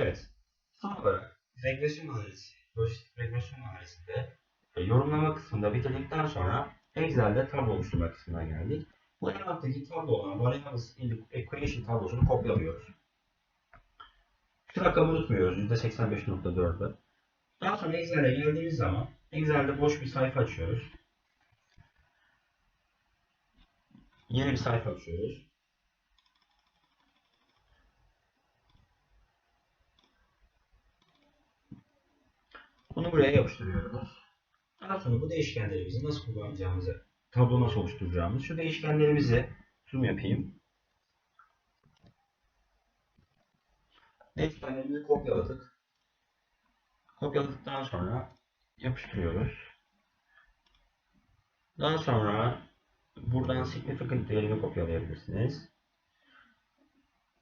Evet. Son olarak regresyon analizi, lojistik regresyon analizinde e, yorumlama kısmında bitirdikten sonra Excel'de tablo oluşturma kısmına geldik. Bu en alttaki tablo olan Variables Equation tablosunu kopyalıyoruz. Şu rakamı unutmuyoruz. %85.4'ü. Daha sonra Excel'e geldiğimiz zaman Excel'de boş bir sayfa açıyoruz. Yeni bir sayfa açıyoruz. Bunu buraya yapıştırıyoruz. Daha sonra bu değişkenlerimizi nasıl kullanacağımızı, tablo nasıl oluşturacağımız, şu değişkenlerimizi zoom yapayım. Değişkenlerimizi kopyaladık. Kopyaladıktan sonra yapıştırıyoruz. Daha sonra buradan significant değerini kopyalayabilirsiniz.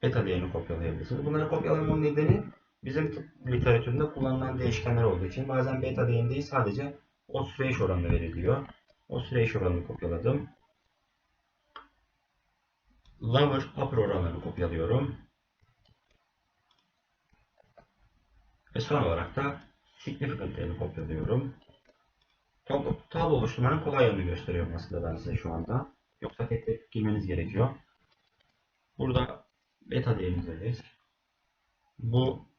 Beta değerini kopyalayabilirsiniz. Bunları kopyalamamın nedeni bizim tıp literatüründe kullanılan değişkenler olduğu için bazen beta değerini değil sadece odds ratio oranı veriliyor. Odds ratio oranını kopyaladım. Lower upper oranlarını kopyalıyorum. Ve son olarak da significant değerini kopyalıyorum. Tablo, tablo oluşturmanın kolay yönünü gösteriyorum aslında ben size şu anda. Yoksa tek tek girmeniz gerekiyor. Burada beta değerindeyiz. Bu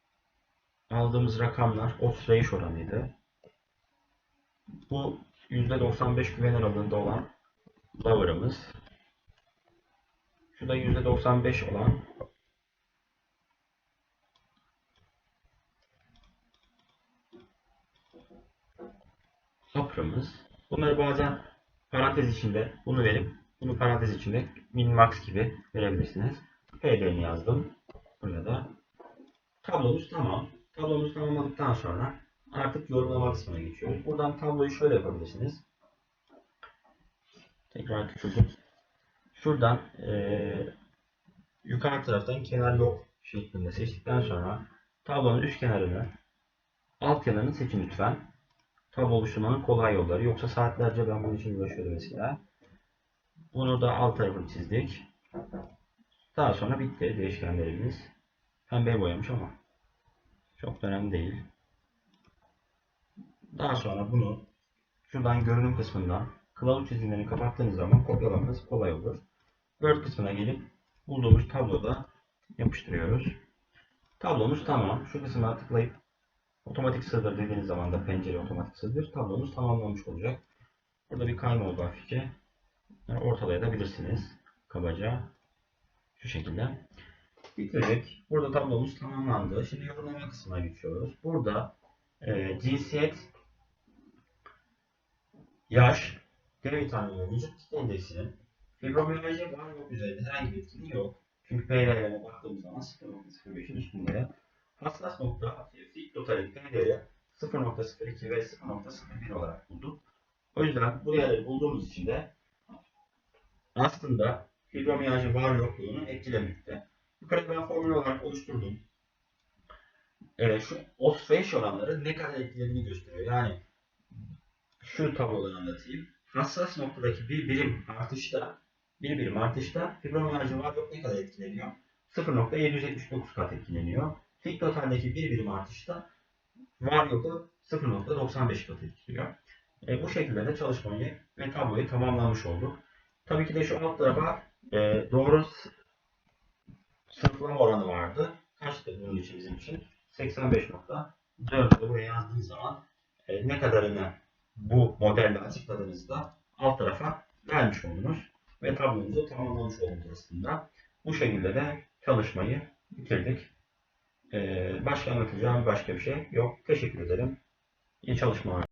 aldığımız rakamlar ratio oranıydı. Bu %95 güven aralığında olan lower'ımız. Şu da %95 olan upper'ımız. Bunları bazen parantez içinde bunu verip bunu parantez içinde min max gibi verebilirsiniz. PD'ni yazdım. Buraya da tablomuz tamam. Tablomuzu tamamladıktan sonra artık yorumlama kısmına geçiyoruz. Buradan tabloyu şöyle yapabilirsiniz. Tekrar küçüldüm. Şuradan eee yukarı taraftan kenar yok şeklinde seçtikten sonra tablonun üst kenarını alt kenarını seçin lütfen. Tablo oluşturmanın kolay yolları. Yoksa saatlerce ben bunun için uğraşıyordum mesela. Bunu da alt tarafını çizdik. Daha sonra bitti değişkenlerimiz. Pembeye boyamış ama çok da önemli değil. Daha sonra bunu şuradan görünüm kısmından kılavuz çizimlerini kapattığınız zaman kopyalamanız kolay olur. Word kısmına gelip bulduğumuz tabloda yapıştırıyoruz. Tablomuz tamam. Şu kısmına tıklayıp otomatik sığdır dediğiniz zaman da pencere otomatik sığdır. Tablomuz tamamlanmış olacak. Burada bir kayma oldu hafifçe. Ortalayabilirsiniz. Kabaca. Şu şekilde. Bitirdik. Burada tablomuz tamamlandı. Şimdi yorumlama kısmına geçiyoruz. Burada e, cinsiyet, yaş, D vitamini ve vücut kitle indeksinin fibromiyalji var yok üzerinde herhangi bir etkili yok. Çünkü PR'lerine baktığımız zaman 0.05'in üstünde. Hassas nokta fit totalin PD'ye 0.02 ve 0.01 olarak bulduk. O yüzden bu değerleri bulduğumuz için de aslında fibromiyalji var yokluğunu etkilemekte. Yukarıda ben formül olarak oluşturdum. Ee, şu ratio oranları ne kadar etkilediğini gösteriyor. Yani şu tablodan anlatayım. Hassas noktadaki bir birim artışta bir birim artışta fibromiyalji var yok ne kadar etkileniyor? 0.779 kat etkileniyor. Fik totaldeki bir birim artışta var yoku 0.95 kat etkiliyor. E, bu şekilde de çalışmayı ve tabloyu tamamlamış olduk. Tabii ki de şu alt tarafa e, doğru sınıflama oranı vardı. Kaçtı bunun için bizim için? 85.4'ü buraya yazdığınız zaman e, ne kadarını bu modelle açıkladığınızda alt tarafa vermiş oldunuz. Ve tablomuzu tamamlamış olduk aslında. Bu şekilde de çalışmayı bitirdik. E, başka anlatacağım başka bir şey yok. Teşekkür ederim. İyi çalışmalar.